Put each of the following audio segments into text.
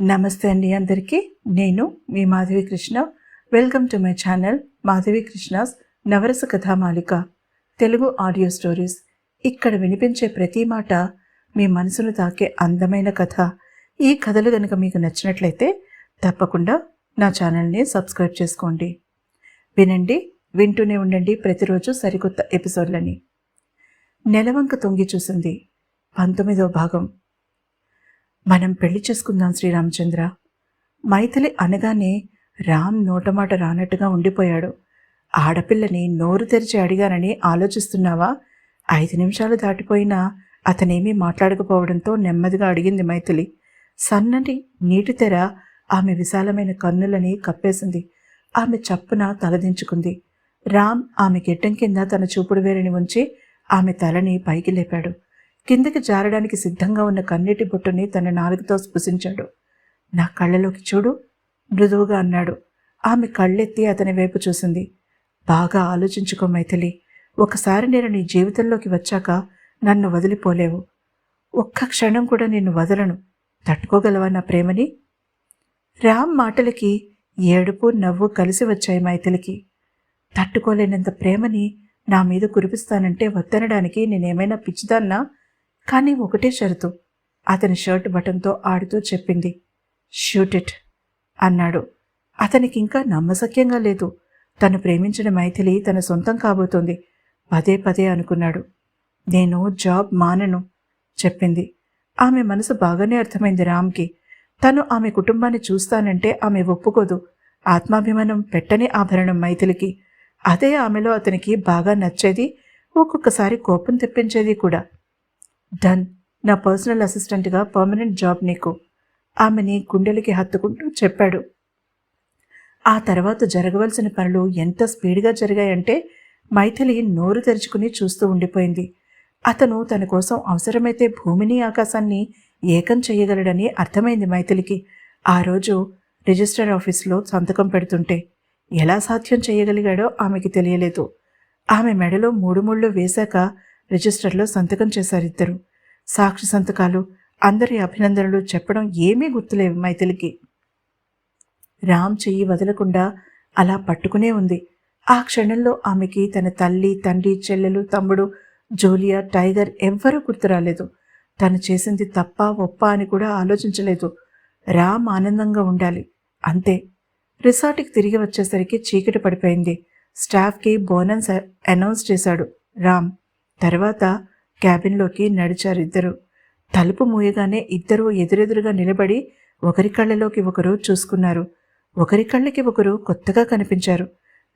నమస్తే అండి అందరికీ. నేను మీ Madhavi Krishna. Welcome to my channel Madhavi Krishna's Navarasa Kathamalika Telugu audio stories. ఇక్కడ వినిపించే ప్రతి మాట మీ మనసును తాకే అందమైన కథ. ఈ కథలు కనుక మీకు నచ్చినట్లయితే తప్పకుండా నా ఛానల్ని సబ్స్క్రైబ్ చేసుకోండి. వినండి వింటూనే ఉండండి ప్రతిరోజు సరికొత్త ఎపిసోడ్లని. నెలవంక తొంగి చూసింది పంతొమ్మిదో భాగం. మనం పెళ్ళి చేసుకుందాం శ్రీరామచంద్ర. మైథిలి అనగానే రామ్ నోటమాట రానట్టుగా ఉండిపోయాడు. ఆడపిల్లని నోరు తెరిచి అడిగానని ఆలోచిస్తున్నావా? ఐదు నిమిషాలు దాటిపోయినా అతనేమీ మాట్లాడకపోవడంతో నెమ్మదిగా అడిగింది మైథిలి. సన్నటి నీటి తెర ఆమె విశాలమైన కన్నులని కప్పేసింది. ఆమె చప్పున తలదించుకుంది రామ్ ఆమె గిడ్డం కింద తన చూపుడు వేలిని ఉంచి ఆమె తలని పైకి లేపాడు. కిందకి జారడానికి సిద్ధంగా ఉన్న కన్నీటి బొట్టుని తన నాలుగుతో స్పృశించాడు. నా కళ్ళలోకి చూడు మృదువుగా అన్నాడు. ఆమె కళ్ళెత్తి అతని వైపు చూసింది. బాగా ఆలోచించుకో మైథిలి. ఒకసారి నేను నీ జీవితంలోకి వచ్చాక నన్ను వదిలిపోలేవు. ఒక్క క్షణం కూడా నిన్ను వదలను. తట్టుకోగలవా నా ప్రేమని? రామ్ మాటలకి ఏడుపు నవ్వు కలిసి వచ్చాయి మైథిలికి. తట్టుకోలేనంత ప్రేమని నా మీద కురిపిస్తానంటే వద్దనడానికి నేనేమైనా పిచ్చిదాన్నా? కానీ ఒకటే షరతు. అతని షర్ట్ బటన్తో ఆడుతూ చెప్పింది. షూట్ ఇట్ అన్నాడు. అతనికి ఇంకా నమ్మసక్యంగా లేదు. తను ప్రేమించిన మైథిలి తన సొంతం కాబోతోంది. పదే పదే అనుకున్నాడు. నేను జాబ్ మానను చెప్పింది. ఆమె మనసు బాగానే అర్థమైంది రామ్కి. తను ఆమె కుటుంబాన్ని చూస్తానంటే ఆమె ఒప్పుకోదు. ఆత్మాభిమానం పెట్టని ఆభరణం మైథిలికి. అదే ఆమెలో అతనికి బాగా నచ్చేది ఒక్కొక్కసారి కోపం తెప్పించేది కూడా. డన్ నా పర్సనల్ అసిస్టెంట్గా పర్మనెంట్ జాబ్ నీకు. ఆమెని గుండెలకి హత్తుకుంటూ చెప్పాడు. ఆ తర్వాత జరగవలసిన పనులు ఎంత స్పీడ్గా జరిగాయంటే మైథిలి నోరు తెరుచుకుని చూస్తూ ఉండిపోయింది. అతను తన కోసం అవసరమైతే భూమిని ఆకాశాన్ని ఏకం చేయగలడని అర్థమైంది మైథిలికి. ఆ రోజు రిజిస్టర్ ఆఫీస్లో సంతకం పెడుతుంటే ఎలా సాధ్యం చేయగలిగాడో ఆమెకి తెలియలేదు. ఆమె మెడలో మూడు ముళ్ళు వేశాక రిజిస్టర్లో సంతకం చేశారిద్దరు సాక్షి సంతకాలు అందరి అభినందనలు చెప్పడం ఏమీ గుర్తులేవు మైథిలికి. రామ్ చెయ్యి వదలకుండా అలా పట్టుకునే ఉంది. ఆ క్షణంలో ఆమెకి తన తల్లి తండ్రి చెల్లెలు తమ్ముడు జూలియా టైగర్ ఎవ్వరూ గుర్తురాలేదు తను చేసింది తప్ప ఒప్ప అని కూడా ఆలోచించలేదు. రామ్ ఆనందంగా ఉండాలి. అంతే. రిసార్ట్కి తిరిగి వచ్చేసరికి చీకటి పడిపోయింది. స్టాఫ్కి బోనస్ అనౌన్స్ చేశాడు రామ్. తర్వాత క్యాబిన్లోకి నడిచారు ఇద్దరు. తలుపు మూయగానే ఇద్దరూ ఎదురెదురుగా నిలబడి ఒకరి కళ్ళలోకి ఒకరు చూసుకున్నారు. ఒకరి కళ్ళకి ఒకరు కొత్తగా కనిపించారు.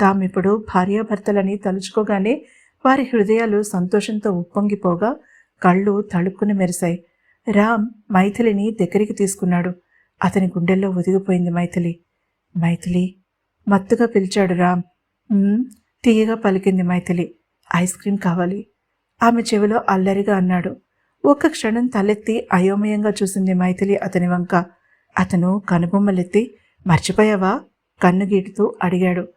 తామిప్పుడు భార్యాభర్తలని తలుచుకోగానే వారి హృదయాలు సంతోషంతో ఉప్పొంగిపోగా కళ్ళు తళుక్కుని మెరిశాయి. రామ్ మైథిలిని దగ్గరికి తీసుకున్నాడు. అతని గుండెల్లో ఒదిగిపోయింది మైథిలి. మైథిలి? మత్తుగా పిలిచాడు రామ్. తీయగా పలికింది మైథిలి. ఐస్ క్రీమ్ కావాలి. ఆమె చెవిలో అల్లరిగా అన్నాడు. ఒక్క క్షణం తలెత్తి అయోమయంగా చూసింది మైథిలి అతని వంక. అతను కనుబొమ్మలెత్తి మర్చిపోయావా? కన్ను గీటుతూ అడిగాడు.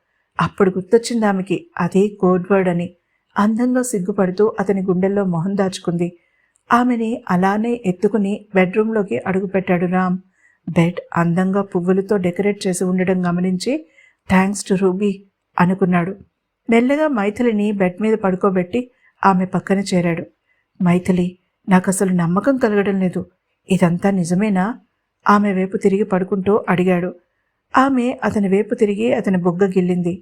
అప్పుడు గుర్తొచ్చింది ఆమెకి అది కోడ్ వర్డ్ అని. అందంగా సిగ్గుపడుతూ అతని గుండెల్లో మొహం దాచుకుంది. ఆమెని అలానే ఎత్తుకుని బెడ్రూమ్లోకి అడుగుపెట్టాడు రామ్. బెడ్ అందంగా పువ్వులతో డెకరేట్ చేసి ఉండడం గమనించి థ్యాంక్స్ టు రూబీ అనుకున్నాడు. మెల్లగా మైథిలిని బెడ్ మీద పడుకోబెట్టి ఆమె పక్కన చేరాడు. మైథిలి నాకు అసలు నమ్మకం కలగడం లేదు. ఇదంతా నిజమేనా? ఆమె వైపు తిరిగి పడుకుంటూ అడిగాడు. ఆమె అతని వైపు తిరిగి అతని బుగ్గ గిల్లింది.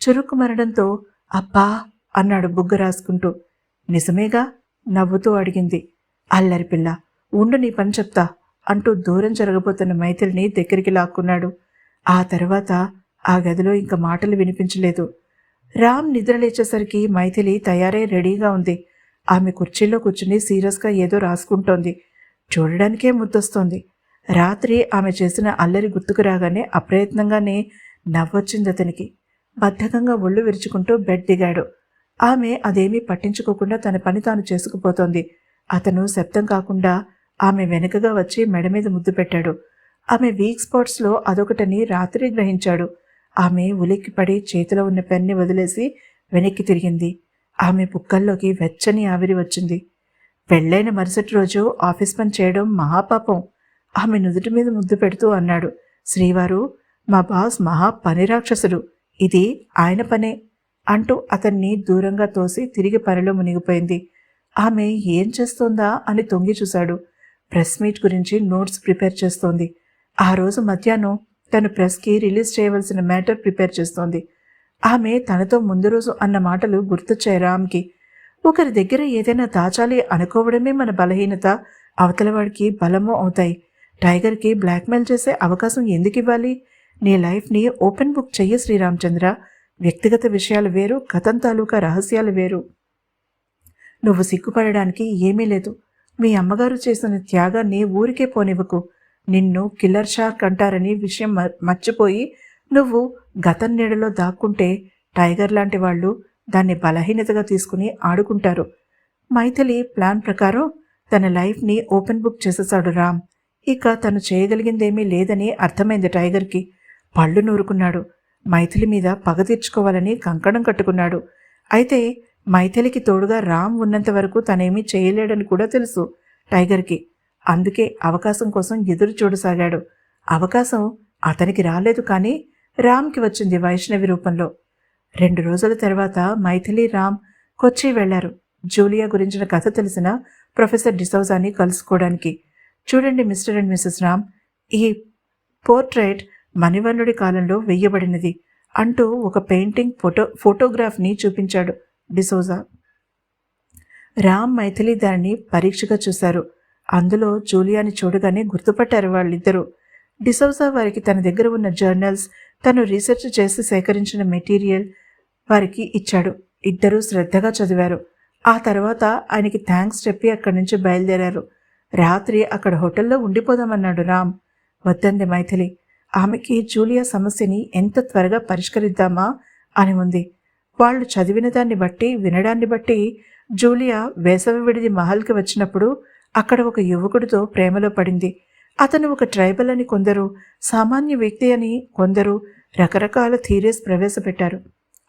చురుకు మరడంతో అబ్బా! అన్నాడు బుగ్గ రాసుకుంటూ. నిజమేగా? నవ్వుతూ అడిగింది. అల్లరి పిల్ల ఉండు నీ పని చెప్తా అంటూ దూరం జరగబోతున్న మైథిలిని దగ్గరికి లాక్కున్నాడు. ఆ తర్వాత ఆ గదిలో ఇంక మాటలు వినిపించలేదు. రామ్ నిద్రలేచేసరికి మైథిలి తయారై రెడీగా ఉంది. ఆమె కుర్చీలో కూర్చుని సీరియస్గా ఏదో రాసుకుంటోంది. చూడడానికే ముద్దొస్తోంది. రాత్రి ఆమె చేసిన అల్లరి గుర్తుకు రాగానే అప్రయత్నంగానే నవ్వొచ్చింది అతనికి. బద్ధకంగా ఒళ్ళు విరుచుకుంటూ బెడ్ దిగాడు. ఆమె అదేమీ పట్టించుకోకుండా తన పని తాను చేసుకుపోతోంది. అతను శబ్దం కాకుండా ఆమె వెనుకగా వచ్చి మెడ మీద ముద్దు పెట్టాడు. ఆమె వీక్ స్పాట్స్లో అదొకటని రాత్రి గ్రహించాడు. ఆమె ఉలిక్కిపడి చేతిలో ఉన్న పెన్ని వదిలేసి వెనక్కి తిరిగింది. ఆమె బుక్కల్లోకి వెచ్చని ఆవిరి వచ్చింది. పెళ్ళైన మరుసటి రోజు ఆఫీస్ పని చేయడం మహాపాపం. ఆమె నుదుటి మీద ముద్దు పెడుతూ అన్నాడు. శ్రీవారు మా బాస్ మహా పని రాక్షసుడు. ఇది ఆయన పనే అంటూ అతన్ని దూరంగా తోసి తిరిగి పనిలో మునిగిపోయింది. ఆమె ఏం చేస్తోందా అని తొంగి చూశాడు. ప్రెస్ మీట్ గురించి నోట్స్ ప్రిపేర్ చేస్తోంది. ఆ రోజు మధ్యాహ్నం తను ప్రెస్కి రిలీజ్ చేయవలసిన మ్యాటర్ ప్రిపేర్ చేస్తోంది. ఆమె తనతో ముందు రోజు అన్న మాటలు గుర్తొచ్చాయి రామ్కి. ఒకరి దగ్గర ఏదైనా దాచాలి అనుకోవడమే మన బలహీనత. అవతలవాడికి బలము అవుతాయి. టైగర్కి బ్లాక్మెయిల్ చేసే అవకాశం ఎందుకు ఇవ్వాలి? నీ లైఫ్ని ఓపెన్ బుక్ చెయ్యి శ్రీరామచంద్ర. వ్యక్తిగత విషయాలు వేరు గతం తాలూకా రహస్యాలు వేరు. నువ్వు సిగ్గుపడడానికి ఏమీ లేదు. మీ అమ్మగారు చేసిన త్యాగాన్ని ఊరికే పోనివ్వకు. నిన్ను కిల్లర్ షార్క్ అంటారని విషయం మ- మర్చిపోయి నువ్వు గతం నీడలో దాక్కుంటే టైగర్ లాంటి వాళ్ళు దాన్ని బలహీనతగా తీసుకుని ఆడుకుంటారు. మైథిలి ప్లాన్ ప్రకారం తన లైఫ్ని ఓపెన్ బుక్ చేసేశాడు రామ్. ఇక తను చేయగలిగిందేమీ లేదని అర్థమైంది టైగర్కి. పళ్ళు నూరుకున్నాడు. మైథిలి మీద పగ తీర్చుకోవాలని కంకణం కట్టుకున్నాడు. అయితే మైథిలికి తోడుగా రామ్ ఉన్నంత వరకు తనేమీ చేయలేడని కూడా తెలుసు టైగర్కి. అందుకే అవకాశం కోసం ఎదురు చూడసాగాడు. అవకాశం అతనికి రాలేదు కానీ రామ్కి వచ్చింది వైష్ణవి రూపంలో. రెండు రోజుల తర్వాత మైథిలి రామ్ కొచ్చి వెళ్ళారు. జూలియా గురించిన కథ తెలిసిన ప్రొఫెసర్ డిసౌజాని కలుసుకోవడానికి. చూడండి మిస్టర్ అండ్ మిస్సెస్ రామ్ ఈ పోర్ట్రైట్ మణివర్ణుడి కాలంలో వెయ్యబడినది అంటూ ఒక పెయింటింగ్ ఫోటో ఫోటోగ్రాఫ్ని చూపించాడు డిసోజా. రామ్ మైథిలి దాన్ని పరీక్షగా చూశారు. అందులో జూలియాని చూడగానే గుర్తుపట్టారు వాళ్ళిద్దరూ. డిసౌజా వారికి తన దగ్గర ఉన్న జర్నల్స్ తను రీసెర్చ్ చేసి సేకరించిన మెటీరియల్ వారికి ఇచ్చాడు. ఇద్దరూ శ్రద్ధగా చదివారు. ఆ తర్వాత ఆయనకి థ్యాంక్స్ చెప్పి అక్కడి నుంచి బయలుదేరారు. రాత్రి అక్కడ హోటల్లో ఉండిపోదామన్నాడు రామ్. వద్దంది మైథిలి. ఆమెకి జూలియా సమస్యని ఎంత త్వరగా పరిష్కరిద్దామా అని ఉంది. వాళ్ళు చదివిన దాన్ని బట్టి వినడాన్ని బట్టి జూలియా వేసవి విడిది మహల్కి వచ్చినప్పుడు అక్కడ ఒక యువకుడితో ప్రేమలో పడింది. అతను ఒక ట్రైబల్ అని కొందరు సామాన్య వ్యక్తి అని కొందరు రకరకాల థీరీస్ ప్రవేశపెట్టారు.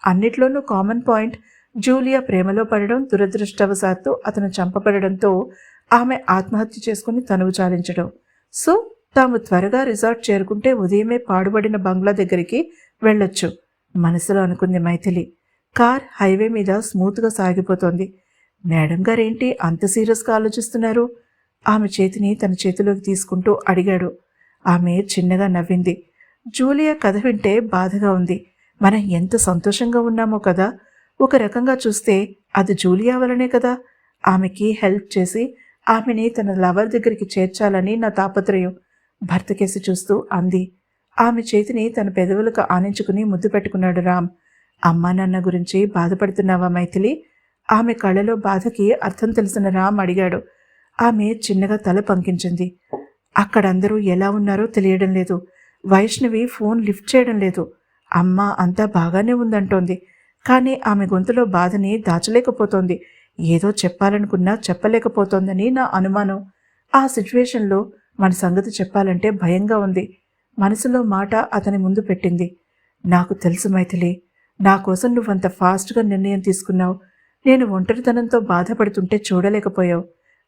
అన్నిట్లోనూ కామన్ పాయింట్ జూలియా ప్రేమలో పడడం దురదృష్టవశాత్తు అతను చంపబడడంతో ఆమె ఆత్మహత్య చేసుకుని తనువు చాలించడం. సో తాము త్వరగా రిసార్ట్ చేరుకుంటే ఉదయమే పాడుబడిన బంగ్లా దగ్గరికి వెళ్ళొచ్చు మనసులో అనుకుంది మైథిలి. కార్ హైవే మీద స్మూత్గా సాగిపోతోంది. మేడం గారేంటి అంత సీరియస్గా ఆలోచిస్తున్నారు? ఆమె చేతిని తన చేతిలోకి తీసుకుంటూ అడిగాడు. ఆమె చిన్నగా నవ్వింది. జూలియా కథ వింటే బాధగా ఉంది. మనం ఎంత సంతోషంగా ఉన్నామో కదా! ఒక రకంగా చూస్తే అది జూలియా వలనే కదా! ఆమెకి హెల్ప్ చేసి ఆమెని తన లవర్ దగ్గరికి చేర్చాలని నా తాపత్రయం భర్తకేసి చూస్తూ అంది. ఆమె చేతిని తన పెదవులకు ఆనించుకుని ముద్దు పెట్టుకున్నాడు రామ్. అమ్మా నాన్న గురించి బాధపడుతున్నావా మైథిలి? ఆమె కళ్ళలో బాధకి అర్థం తెలిసిన రామ్ అడిగాడు. ఆమె చిన్నగా తల పంకించింది. అక్కడందరూ ఎలా ఉన్నారో తెలియడం లేదు. వైష్ణవి ఫోన్ లిఫ్ట్ చేయడం లేదు. అమ్మ అంతా బాగానే ఉందంటోంది. కానీ ఆమె గొంతులో బాధని దాచలేకపోతోంది. ఏదో చెప్పాలనుకున్నా చెప్పలేకపోతోందని నా అనుమానం. ఆ సిచ్యువేషన్లో మన సంగతి చెప్పాలంటే భయంగా ఉంది. మనసులో మాట అతని ముందు పెట్టింది. నాకు తెలుసు మైథిలి. నా కోసం నువ్వంత ఫాస్ట్గా నిర్ణయం తీసుకున్నావు. నేను ఒంటరితనంతో బాధపడుతుంటే చూడలేకపోయావు.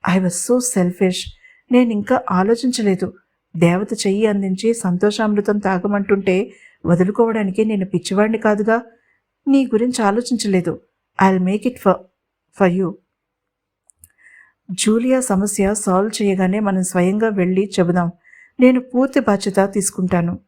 ఐ వాజ్ సో సెల్ఫిష్ నేను ఇంకా ఆలోచించలేదు. దేవత చెయ్యి అందించి సంతోషామృతం తాగమంటుంటే వదులుకోవడానికి నేను పిచ్చివాడిని కాదుగా? నీ గురించి ఆలోచించలేదు. I'll make it for for you Julia సమస్య సాల్వ్ చేయగానే మనం స్వయంగా వెళ్ళి చెబుదాం. నేను పూర్తి బాధ్యత తీసుకుంటాను.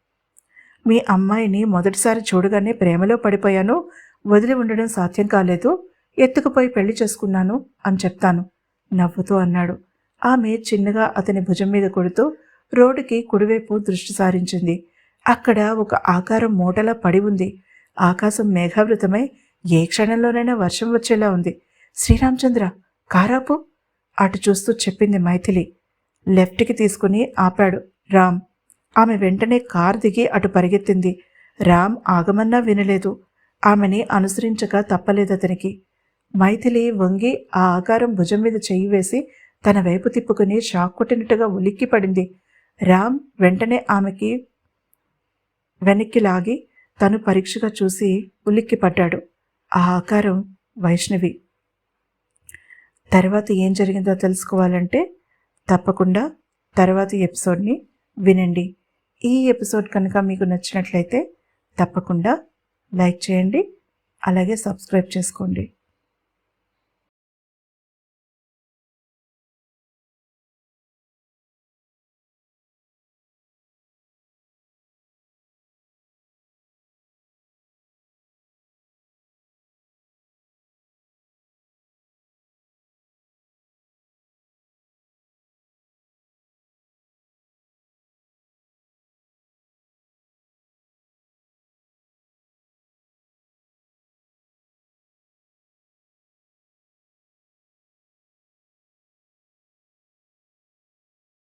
మీ అమ్మాయిని మొదటిసారి చూడగానే ప్రేమలో పడిపోయాను. వదిలి ఉండడం సాధ్యం కాలేదు. ఎత్తుకుపోయి పెళ్ళి చేసుకున్నాను అని చెప్తాను. నవ్వుతూ అన్నాడు. ఆమె చిన్నగా అతని భుజం మీద కొడుతూ రోడ్డుకి కుడివైపు దృష్టి సారించింది. అక్కడ ఒక ఆకారం మూటలా పడి ఉంది. ఆకాశం మేఘావృతమై ఏ క్షణంలోనైనా వర్షం వచ్చేలా ఉంది. శ్రీరామచంద్ర కారాపు? అటు చూస్తూ చెప్పింది మైథిలి. లెఫ్ట్కి తీసుకుని ఆపాడు. రామ్. ఆమె వెంటనే కార్ దిగి అటు పరిగెత్తింది. రామ్ ఆగమన్నా వినలేదు. ఆమెని అనుసరించక తప్పలేదు అతనికి. మైథిలి వంగి ఆ ఆకారం భుజం మీద చెయ్యి వేసి తన వైపు తిప్పుకుని షాక్ కొట్టినట్టుగా ఉలిక్కి పడింది. రామ్ వెంటనే ఆమెకి వెనక్కి లాగి తను పరీక్షగా చూసి ఉలిక్కి పడ్డాడు. ఆ ఆకారం వైష్ణవి. తర్వాత ఏం జరిగిందో తెలుసుకోవాలంటే తప్పకుండా తర్వాతి ఎపిసోడ్ని వినండి. ఈ ఎపిసోడ్ కనుక మీకు నచ్చినట్లయితే తప్పకుండా లైక్ చేయండి అలాగే సబ్స్క్రైబ్ చేసుకోండి.